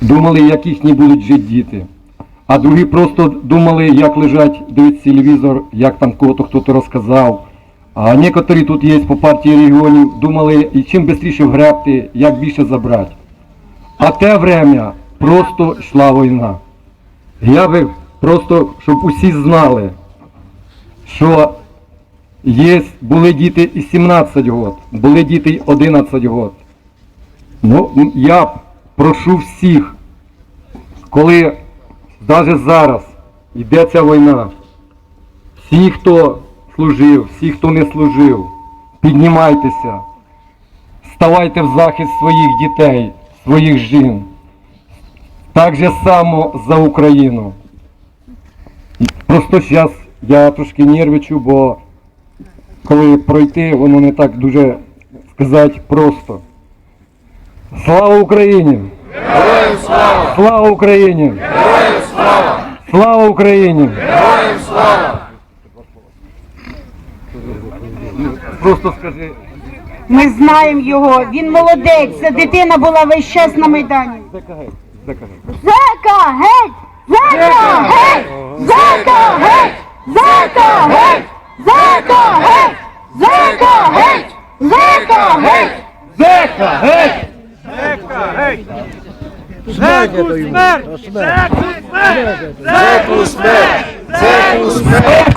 думали, як їхні будуть жити діти. А другі просто думали, як лежать, дивиться телевізор, як там кого-то хтось розказав. А некоторі тут є по партії регіонів, думали, і чим швидше вгребти, як більше забрати. А те время просто йшла війна. Я би просто, щоб усі знали, що є, були діти і 17 років, були діти і 11 років. Ну, я прошу всіх, коли навіть зараз йде ця війна, всі, хто служив, всі, хто не служив, піднімайтеся, ставайте в захист своїх дітей, своїх жін. Так же само за Україну. Просто зараз я трошки нервичу, бо коли пройти, воно не так дуже сказати просто. Слава Україні! Героям слава! Слава Україні! Героям слава! Слава Україні! Героям слава! Просто скажи. Ми знаємо його, він молодець. Ця дитина була весь час на Майдані. Закагай, закагай. Зека, геть! Зека, геть! Зека, геть! Зека, геть! Зека, геть! Зека, геть! Зека, геть! Зека, геть! Зеку смерть! Зеку смерть! Зеку смерть!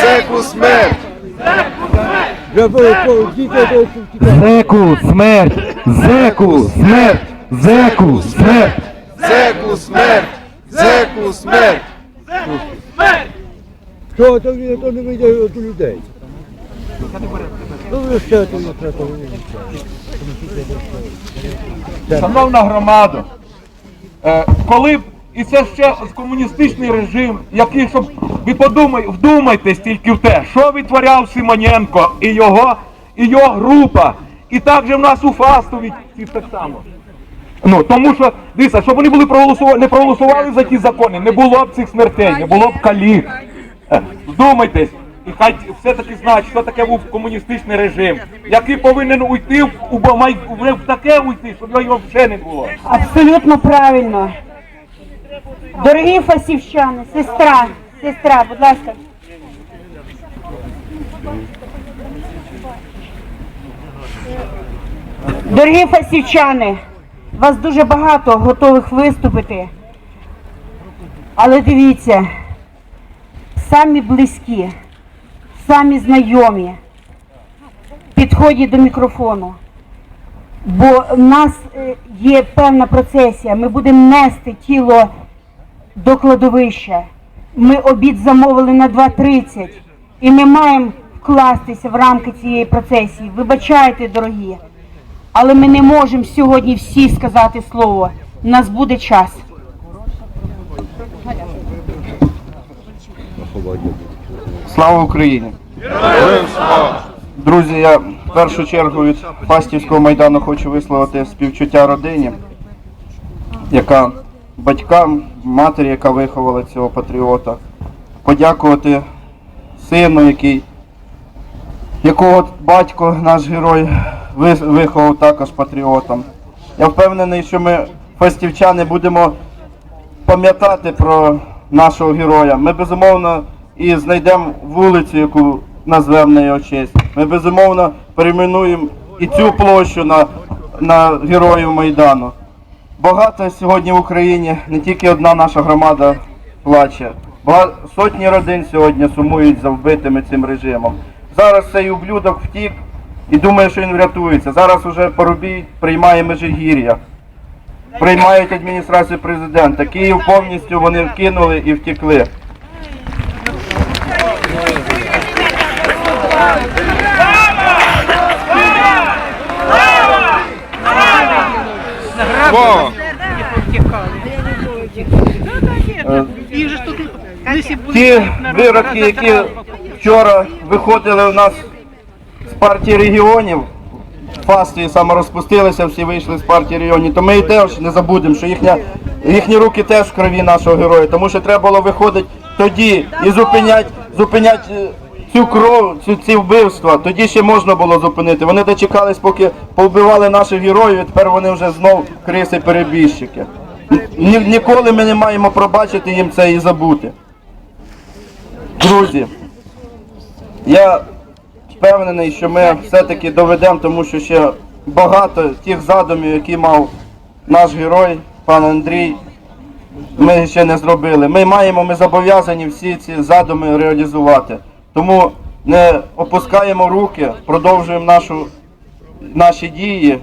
Зеку смерть! Зеку, смерть! Зеку, смерть! Зеку, смерть! Зеку смерть! Зеку смерть! Що то він то не вийде до людей? Ну ви ще то не треба. Шановна громада, е, коли б і це ще комуністичний режим, який щоб ви подумай, вдумайтесь тільки в те, що витворяв Симоненко і його, і його група, і так же в нас у Фастові так само. Ну тому що дивіться, щоб вони були проголосували, не проголосували за ті закони, не було б цих смертей, не було б каліг. Е, Вдумайтесь, і хай все-таки знають, що таке був комуністичний режим, який повинен уйти в, у, в таке уйти, щоб його вже не було. Абсолютно правильно. Дорогі фасівчани, сестра, сестра, будь ласка. Дорогі фасівчани, вас дуже багато готових виступити. Але дивіться, самі близькі, самі знайомі підходять до мікрофону. Бо в нас е, є певна процесія. Ми будемо нести тіло до кладовища. Ми обід замовили на 2.30 і ми маємо вкластися в рамки цієї процесії. Вибачайте, дорогі, але ми не можемо сьогодні всі сказати слово. У нас буде час. Слава Україні! Друзі, я в першу чергу від Фастівського майдану хочу висловити співчуття родині, яка батькам, матері, яка виховала цього патріота, подякувати сину, який, якого батько, наш герой, виховав також патріотом. Я впевнений, що ми, фастівчани, будемо пам'ятати про нашого героя. Ми безумовно і знайдемо вулицю, яку назвемо на його честь. Ми безумовно перейменуємо і цю площу на, на героїв Майдану. Багато сьогодні в Україні не тільки одна наша громада плаче. Бага- Сотні родин сьогодні сумують за вбитими цим режимом. Зараз цей ублюдок втік і думає, що він врятується. Зараз уже Парубій приймає Межигір'я приймають адміністрацію президента. Київ повністю вони вкинули і втекли. Слава! Ті вироки, які вчора виходили у нас з партії регіонів, фасти саморозпустилися, всі вийшли з партії регіонів, то ми і теж не забудемо, що їхня, їхні руки теж в крові нашого героя, тому що треба було виходити тоді і зупиняти зупинять е, цю кров, цю, ці вбивства, тоді ще можна було зупинити. Вони дочекались, поки повбивали наших героїв, і тепер вони вже знов криси перебіжчики. Ні, ніколи ми не маємо пробачити їм це і забути. Друзі, я впевнений, що ми все-таки доведемо, тому що ще багато тих задумів, які мав наш герой, пан Андрій, ми ще не зробили. Ми маємо, ми зобов'язані всі ці задуми реалізувати. Тому не опускаємо руки, продовжуємо нашу, наші дії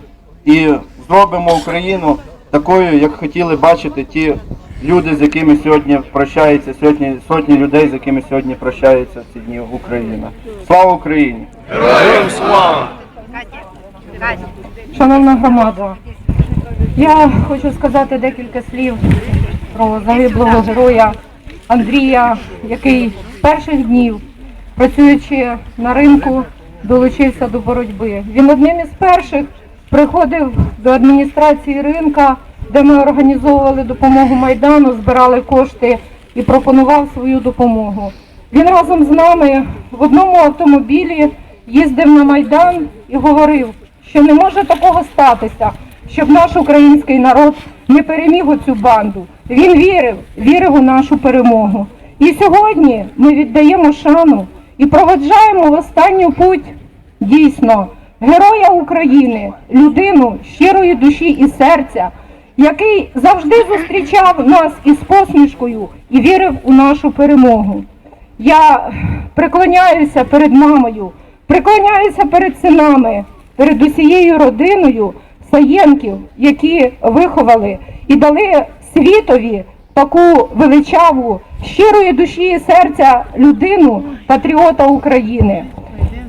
і зробимо Україну такою, як хотіли бачити ті люди, з якими сьогодні прощається, сьогодні сотні людей, з якими сьогодні прощається ці дні Україна. Слава Україні! Героям слава! Шановна громада, я хочу сказати декілька слів про загиблого героя Андрія, який з перших днів, працюючи на ринку, долучився до боротьби. Він одним із перших приходив до адміністрації ринка, де ми організовували допомогу Майдану, збирали кошти і пропонував свою допомогу. Він разом з нами в одному автомобілі їздив на Майдан і говорив, що не може такого статися, щоб наш український народ не переміг оцю банду. Він вірив, вірив у нашу перемогу. І сьогодні ми віддаємо шану і проведжаємо в останню путь дійсно героя України, людину щирої душі і серця, який завжди зустрічав нас із посмішкою і вірив у нашу перемогу. Я преклоняюся перед мамою, преклоняюся перед синами, перед усією родиною Саєнків, які виховали і дали світові таку величаву, щирої душі і серця людину, патріота України.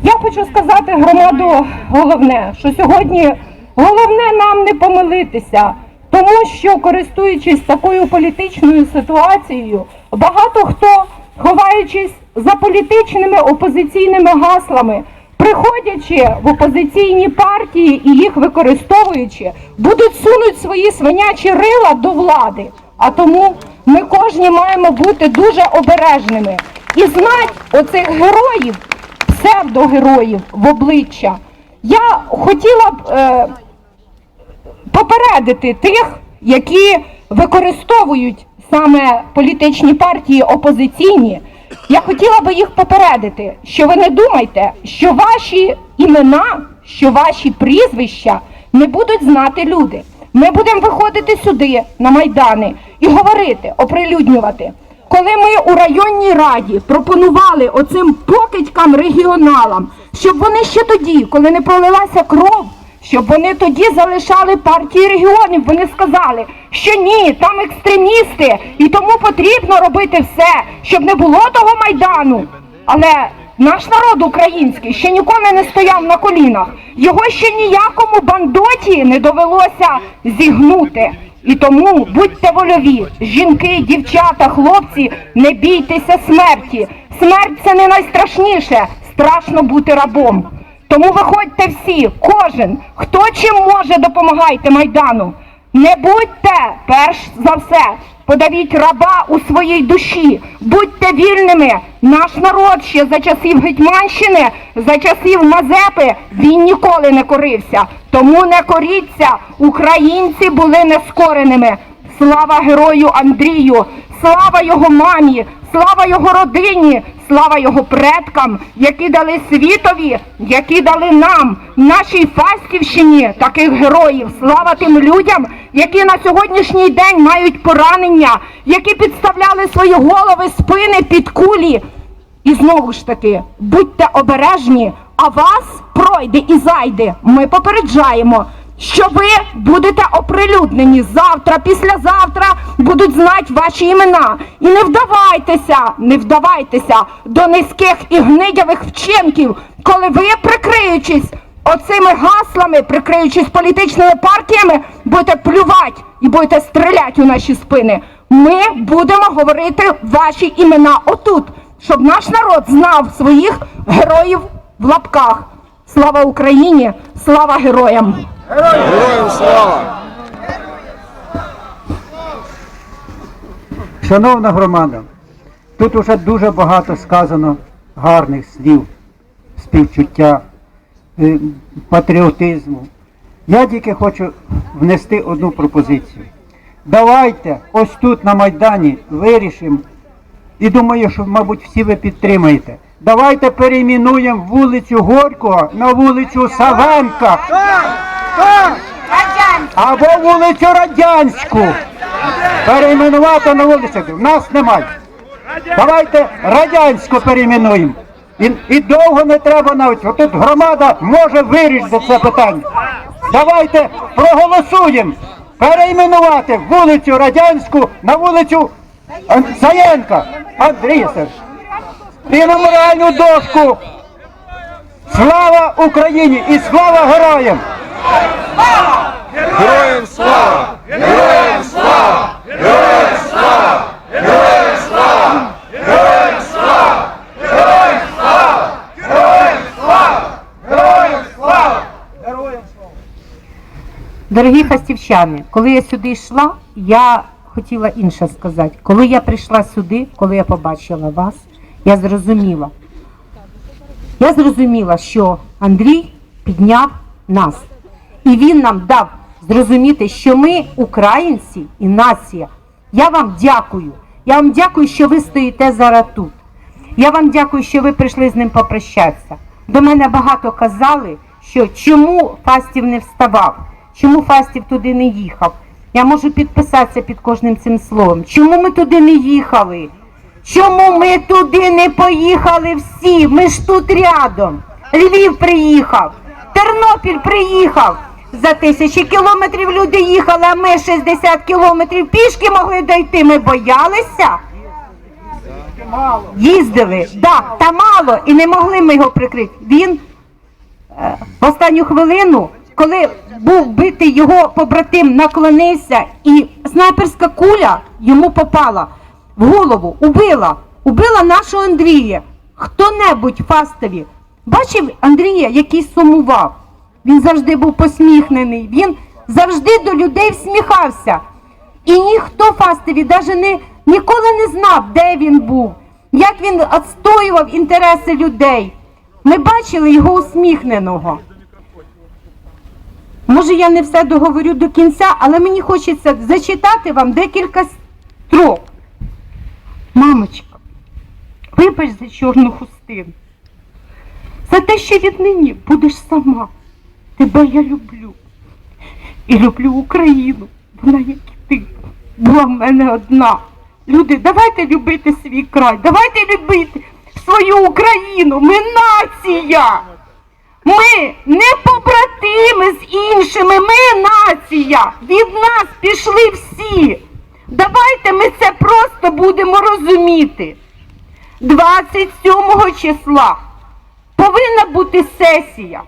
Я хочу сказати громаду головне, що сьогодні головне нам не помилитися, тому що користуючись такою політичною ситуацією, багато хто, ховаючись за політичними опозиційними гаслами, приходячи в опозиційні партії і їх використовуючи, будуть сунуть свої свинячі рила до влади. А тому ми кожні маємо бути дуже обережними і знати оцих героїв, псевдогероїв в обличчя. Я хотіла б е, попередити тих, які використовують саме політичні партії опозиційні. Я хотіла би їх попередити, що ви не думайте, що ваші імена, що ваші прізвища не будуть знати люди. Ми будемо виходити сюди, на майдани, і говорити, оприлюднювати. Коли ми у районній раді пропонували оцим покидькам регіоналам, щоб вони ще тоді, коли не пролилася кров, щоб вони тоді залишали партії регіонів. Вони сказали, що ні, там екстремісти, і тому потрібно робити все, щоб не було того майдану. Але наш народ український ще ніколи не стояв на колінах. Його ще ніякому бандоті не довелося зігнути. І тому будьте вольові, жінки, дівчата, хлопці, не бійтеся смерті. Смерть це не найстрашніше, страшно бути рабом. Тому виходьте всі, кожен, хто чим може, допомагайте Майдану. Не будьте, перш за все, подавіть раба у своїй душі, будьте вільними. Наш народ ще за часів Гетьманщини, за часів Мазепи, він ніколи не корився. Тому не коріться, українці були нескореними. Слава герою Андрію, слава його мамі, слава його родині, слава його предкам, які дали світові, які дали нам, нашій Фастівщині, таких героїв. Слава тим людям, які на сьогоднішній день мають поранення, які підставляли свої голови, спини під кулі. І знову ж таки, будьте обережні, а вас пройде і зайде. Ми попереджаємо, що ви будете оприлюднені завтра, післязавтра будуть знати ваші імена. І не вдавайтеся, не вдавайтеся до низьких і гнидявих вчинків, коли ви, прикриючись оцими гаслами, прикриючись політичними партіями, будете плювати і будете стріляти у наші спини. Ми будемо говорити ваші імена отут, щоб наш народ знав своїх героїв в лапках. Слава Україні! Слава героям! Героям слава! Шановна громада, тут уже дуже багато сказано гарних слів, співчуття, е, патріотизму. Я тільки хочу внести одну пропозицію. Давайте ось тут на Майдані вирішимо, і думаю, що, мабуть, всі ви підтримаєте. Давайте перейменуємо вулицю Горького на вулицю Савенка. Або вулицю Радянську. Перейменувати на вулицю. В нас немає. Давайте радянську перейменуємо. І, і довго не треба навіть. Отут громада може вирішити це питання. Давайте проголосуємо перейменувати вулицю Радянську на вулицю Ан- Заєнка. Андрій. І меморіальну дошку. Слава Україні і слава героям! Героям слава! Героям слава! Героям слава! Героям слава! Героям слава! Героям слава! Героям слава! Героям слава! Дорогі фастівчани, коли я сюди йшла, я хотіла інше сказати. Коли я прийшла сюди, коли я побачила вас, я зрозуміла. Я зрозуміла, що Андрій підняв нас. І він нам дав зрозуміти, що ми українці і нація. Я вам дякую. Я вам дякую, що ви стоїте зараз тут. Я вам дякую, що ви прийшли з ним попрощатися. До мене багато казали, що чому Фастів не вставав, чому Фастів туди не їхав. Я можу підписатися під кожним цим словом. Чому ми туди не їхали? Чому ми туди не поїхали всі? Ми ж тут рядом. Львів приїхав, Тернопіль приїхав. За тисячі кілометрів люди їхали, а ми 60 кілометрів пішки могли дойти. Ми боялися. Їздили, да, та мало, і не могли ми його прикрити. Він е, в останню хвилину, коли був битий його побратим, наклонився, і снайперська куля йому попала в голову, убила, убила нашого Андрія. Хто-небудь фастові бачив Андрія, який сумував. Він завжди був посміхнений, він завжди до людей всміхався. І ніхто Фастові навіть не, ніколи не знав, де він був, як він відстоював інтереси людей. Ми бачили його усміхненого. Може, я не все договорю до кінця, але мені хочеться зачитати вам декілька строк. Мамочка, вибач за чорну хустину. За те, що віднині будеш сама. Тебе я люблю. І люблю Україну. Вона, як і ти, була в мене одна. Люди, давайте любити свій край, давайте любити свою Україну. Ми нація. Ми не побратими з іншими, ми нація. Від нас пішли всі. Давайте ми це просто будемо розуміти. 27 числа повинна бути сесія.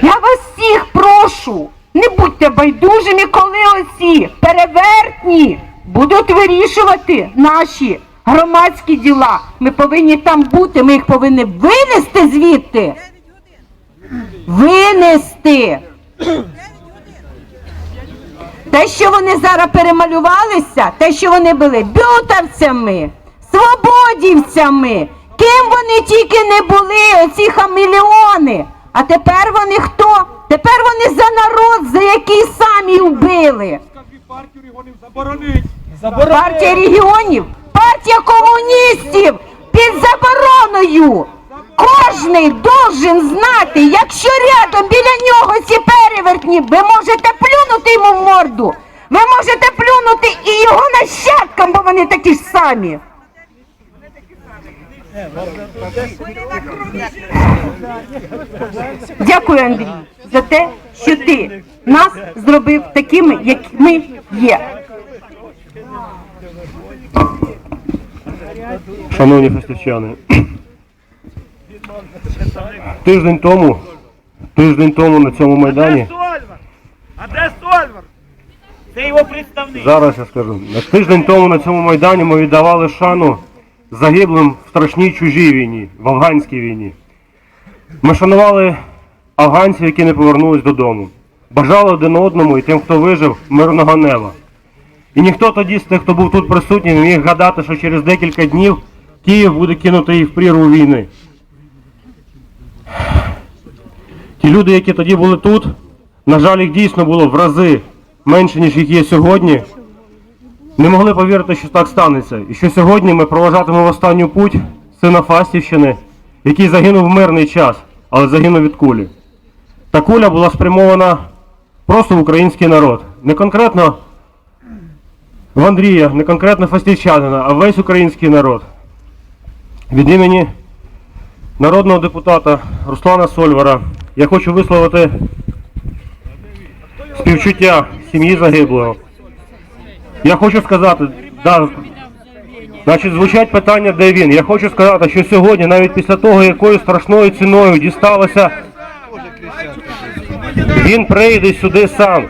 Я вас всіх прошу, не будьте байдужими, коли оці перевертні будуть вирішувати наші громадські діла. Ми повинні там бути, ми їх повинні винести звідти. Винести. Те, що вони зараз перемалювалися, те, що вони були бютовцями, свободівцями, ким вони тільки не були, оці хамелеони. А тепер вони хто? Тепер вони за народ, за який самі вбили. Партія регіонів, партія комуністів? Під забороною. Кожний должен знати, якщо рядом біля нього ці перевертні, ви можете плюнути йому в морду, ви можете плюнути і його нащадкам, бо вони такі ж самі. Дякую, Андрій, за те, що ти нас зробив такими, як ми є. Шановні фестивчани, тиждень тому, тиждень тому на цьому майдані, Сольвар? А? Це його представник. зараз я скажу, тиждень тому на цьому майдані ми віддавали шану загиблим в страшній чужій війні, в афганській війні. Ми шанували афганців, які не повернулись додому. Бажали один одному і тим, хто вижив, мирного неба. І ніхто тоді з тих, хто був тут присутній, не міг гадати, що через декілька днів Київ буде кинутий в прірву війни. Ті люди, які тоді були тут, на жаль, їх дійсно було в рази менше, ніж їх є сьогодні. Не могли повірити, що так станеться. І що сьогодні ми проважатимемо останню путь сина Фастівщини, який загинув в мирний час, але загинув від кулі. Та куля була спрямована просто в український народ. Не конкретно в Андрія, не конкретно фастівчанина, а весь український народ. Від імені народного депутата Руслана Сольвара я хочу висловити співчуття сім'ї загиблого. Я хочу сказати, да, значить, звучать питання, де він. Я хочу сказати, що сьогодні, навіть після того, якою страшною ціною дісталося, він прийде сюди сам.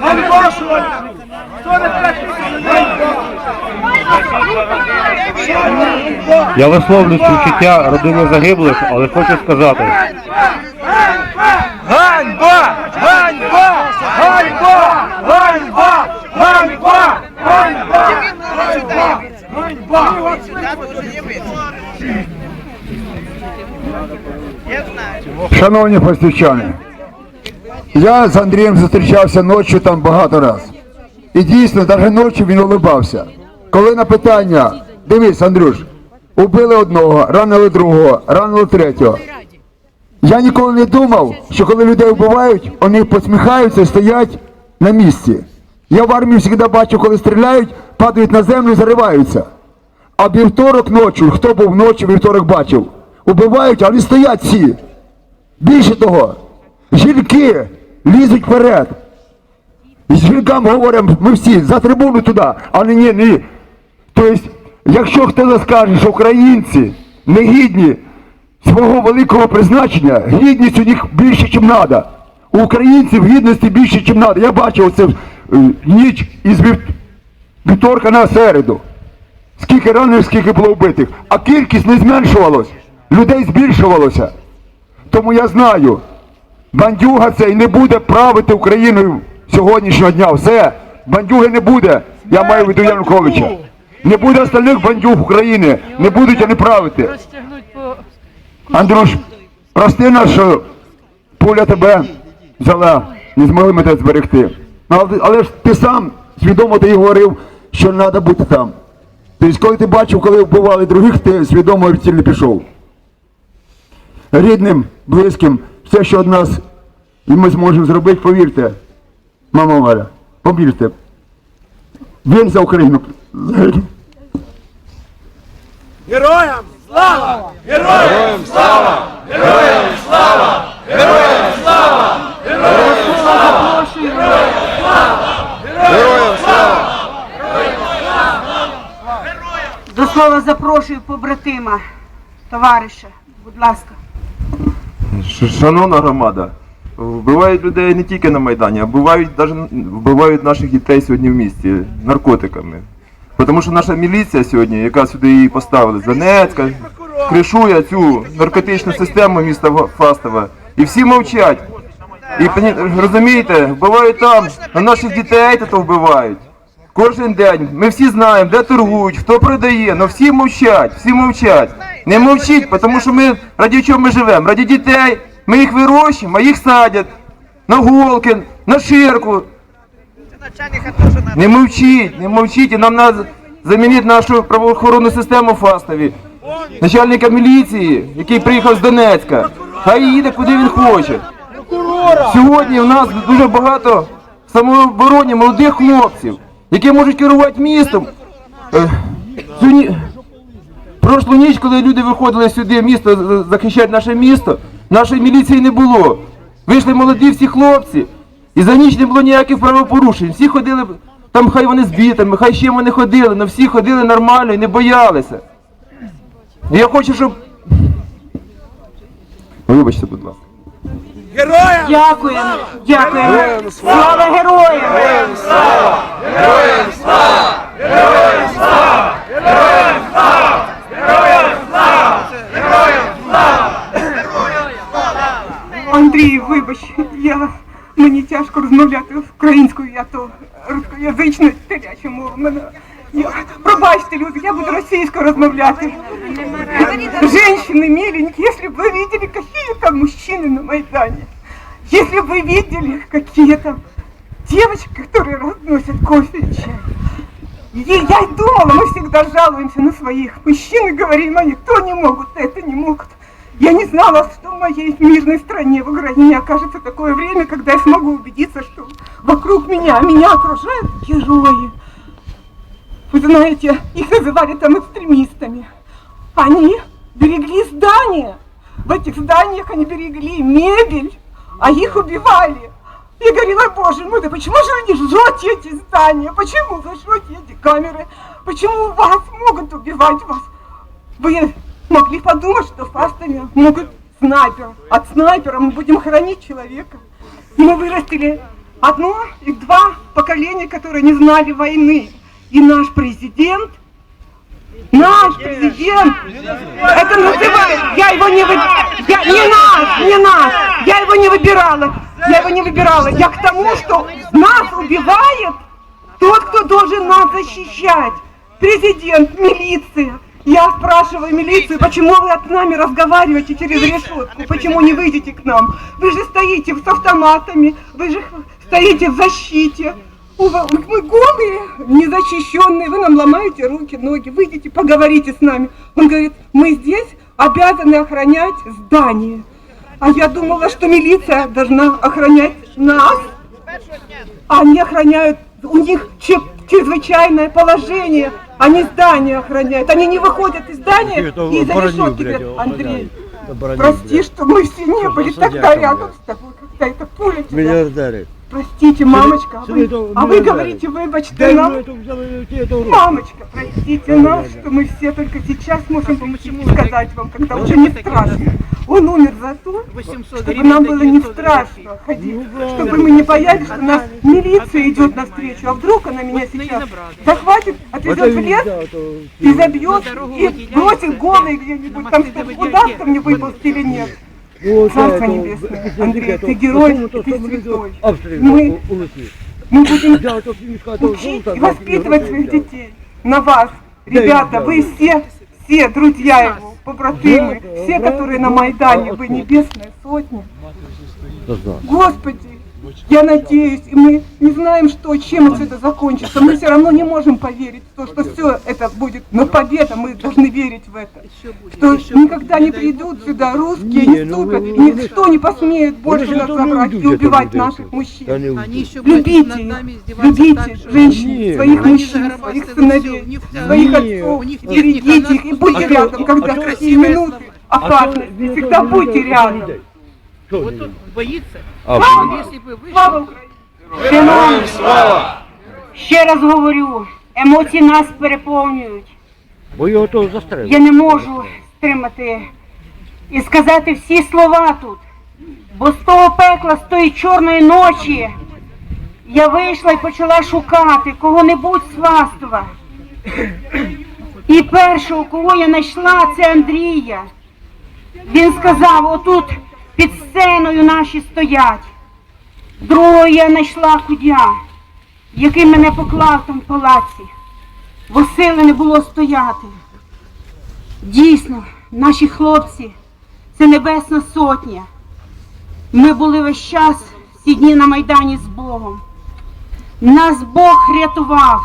Ганьба? Я висловлю співчуття родині загиблих, але хочу сказати, Ганьба! Ганьба! Ганьба! Ганьба! Ганьба! Ганьба! Ганьба! Шановні фастівчани, я з Андрієм зустрічався ночі там багато раз. І дійсно, навіть ночі він улибався. Коли на питання, дивись, Андрюш, убили одного, ранили другого, ранили третього. Я ніколи не думав, що коли людей вбивають, вони посміхаються і стоять на місці. Я в армії завжди бачу, коли стріляють, падають на землю і зариваються. А вівторок ночі, хто був ночі, вівторок бачив, убивають, а вони стоять всі. Більше того, жінки лізуть вперед. І жінкам говоримо, ми всі за трибуну туди, а не ні, ні. Тобто, якщо хтось скаже, що українці не гідні свого великого призначення, гідність у них більше, ніж треба. У українців гідності більше, ніж треба. Я бачив це ніч із вівторка на середу. Скільки ранених, скільки було вбитих. А кількість не зменшувалась, людей збільшувалося. Тому я знаю, бандюга цей не буде правити Україною сьогоднішнього дня. Все, бандюги не буде. Я маю в виду Януковича. Не буде остальних бандюг України. Не будуть вони правити. Андрюш, прости нас, що пуля тебе взяла, не змогли ми тебе зберегти. Ну, Але, ж ти сам свідомо ти говорив, що треба бути там. Тобто, коли ти бачив, коли вбивали других, ти свідомо в ціль не пішов рідним, близьким, все, що від нас і ми зможемо зробити, повірте, мама Валя, повірте. Він за Україну. загинув. Героям слава! Героям слава! Героям слава! Героям слава! Героям слава! Героям слава! До слова запрошую побратима, товариша, будь ласка. Шановна громада, вбивають людей не тільки на Майдані, а вбивають, даже, вбивають наших дітей сьогодні в місті наркотиками. Тому що наша міліція сьогодні, яка сюди її поставили, з Донецька, кришує цю наркотичну систему міста Фастова. І всі мовчать. І розумієте, вбивають там, а наших дітей то вбивають. Кожен день ми всі знаємо, де торгують, хто продає, але всі мовчать, всі мовчать. Не мовчіть, тому що ми раді чого ми живемо? Раді дітей. Ми їх вирощуємо, а їх садять на голки, на ширку. Не мовчіть, не мовчіть, і нам треба замінити нашу правоохоронну систему Фастові. Начальника міліції, який приїхав з Донецька, хай їде куди він хоче. Сьогодні у нас дуже багато самообороні молодих хлопців, які можуть керувати містом. Е, Прошлу ніч, коли люди виходили сюди в місто захищати наше місто, нашої міліції не було. Вийшли молоді всі хлопці, і за ніч не було ніяких правопорушень. Всі ходили, там хай вони з бітами, хай ще вони ходили, але всі ходили нормально і не боялися. Я хочу, щоб. Вибачте, будь ласка. Героям! Дякуємо, дякуємо. Слава героям! Героям Андрій, вибач, я мені тяжко розмовляти українською, я то рускоязична теряча мова. Мене пробачте, люди, я буду російською розмовляти. Женщины миленькие, если бы вы видели, какие там мужчины на Майдане. Если бы вы видели, какие там девочки, которые разносят кофе и чай. И я думала, мы всегда жалуемся на своих мужчин и говорим, они то не могут, это не могут. Я не знала, что в моей мирной стране, в Украине, окажется такое время, когда я смогу убедиться, что вокруг меня, меня окружают герои. Вы знаете, их называли там экстремистами. Они берегли здания. В этих зданиях они берегли мебель, а их убивали. Я говорила, боже мой, да почему же вы не жжете эти здания? Почему вы жжете эти камеры? Почему вас могут убивать вас? Вы могли подумать, что фастами могут снайпер. От снайпера мы будем хоронить человека. Мы вырастили одно и два поколения, которые не знали войны. И наш президент Наш президент, это называют, я его не выбирала, не наш, не наш, я его не выбирала, я его не выбирала, я к тому, что нас убивает тот, кто должен нас защищать, президент, милиция. Я спрашиваю милицию, почему вы от нами разговариваете через решетку, почему не выйдете к нам? Вы же стоите с автоматами, вы же стоите в защите. Мы голые, незащищенные, вы нам ломаете руки, ноги, выйдите, поговорите с нами. Он говорит, мы здесь обязаны охранять здание. А я думала, что милиция должна охранять нас, а они охраняют, у них чрезвычайное положение, они здание охраняют, они не выходят из здания и за решетки говорят, Андрей, прости, что мы все не были тогда рядом с тобой, когда эта пуля тебя... Простите, мамочка, а вы, а вы говорите, выбачьте нам. Мамочка, простите нас, что мы все только сейчас можем сказать вам, когда уже не страшно. Он умер за то, чтобы нам было не страшно ходить, чтобы мы не боялись, что нас милиция идет навстречу, а вдруг она меня сейчас захватит, отвезет в лес и забьет, и бросит голый где-нибудь, там чтобы удастся мне выползти или нет. Царство небесное, Андрей, ты герой, ты святой. Мы, мы будем учить и воспитывать своих детей. На вас, ребята, вы все, все друзья его, побратимы, все, которые на Майдане, вы небесная сотня. Господи, я надеюсь, и мы не знаем, что, чем все это закончится. Мы все равно не можем поверить в то, что все это будет. Но победа, мы должны верить в это. Что никогда не придут сюда русские, не ступят, и никто не посмеет больше нас забрать и убивать наших мужчин. Любите их, любите женщин, своих мужчин, своих сыновей, своих отцов, берегите их и будьте рядом, когда в такие минуты опасности, всегда будьте рядом. Слава Україні! Шановні, ще раз говорю, емоції нас переповнюють. Я не можу стримати і сказати всі слова тут. Бо з того пекла, з тої чорної ночі, я вийшла і почала шукати кого-небудь з. І першого, кого я знайшла, це Андрія. Він сказав, отут під сценою наші стоять. Другого я знайшла кудя, який мене поклав там в палаці, бо не було стояти. Дійсно, наші хлопці це небесна сотня. Ми були весь час всі дні на Майдані з Богом. Нас Бог рятував.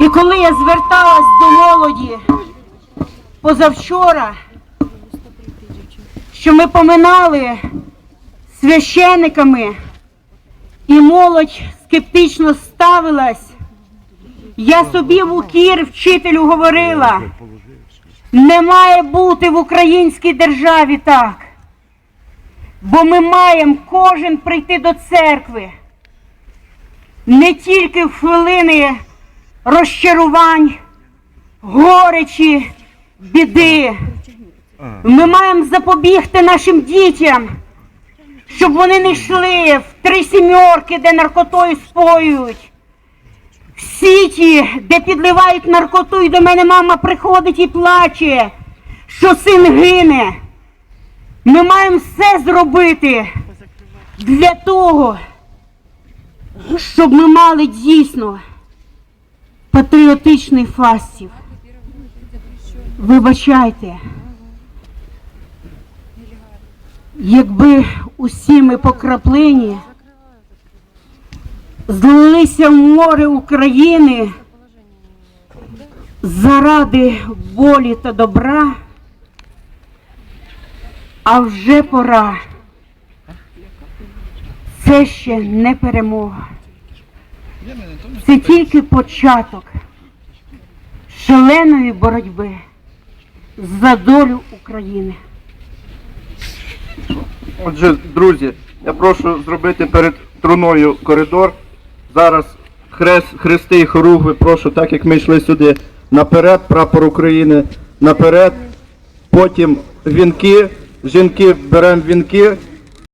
І коли я зверталась до молоді позавчора, що ми поминали священиками, і молодь скептично ставилась. Я собі в укір вчителю говорила, не має бути в українській державі так. Бо ми маємо кожен прийти до церкви не тільки в хвилини розчарувань, горечі, біди. Ми маємо запобігти нашим дітям, щоб вони не йшли в три сімьорки, де наркотою споюють. В сіті, де підливають наркоту, і до мене мама приходить і плаче, що син гине. Ми маємо все зробити для того, щоб ми мали дійсно патріотичний фастів. Вибачайте, якби усі ми по краплині злилися в море України заради волі та добра, а вже пора. Це ще не перемога. Це тільки початок шаленої боротьби за долю України. Отже, друзі, я прошу зробити перед труною коридор. Зараз хрест, хрести і хоругви, прошу, так як ми йшли сюди, наперед, прапор України, наперед, потім вінки, жінки беремо вінки,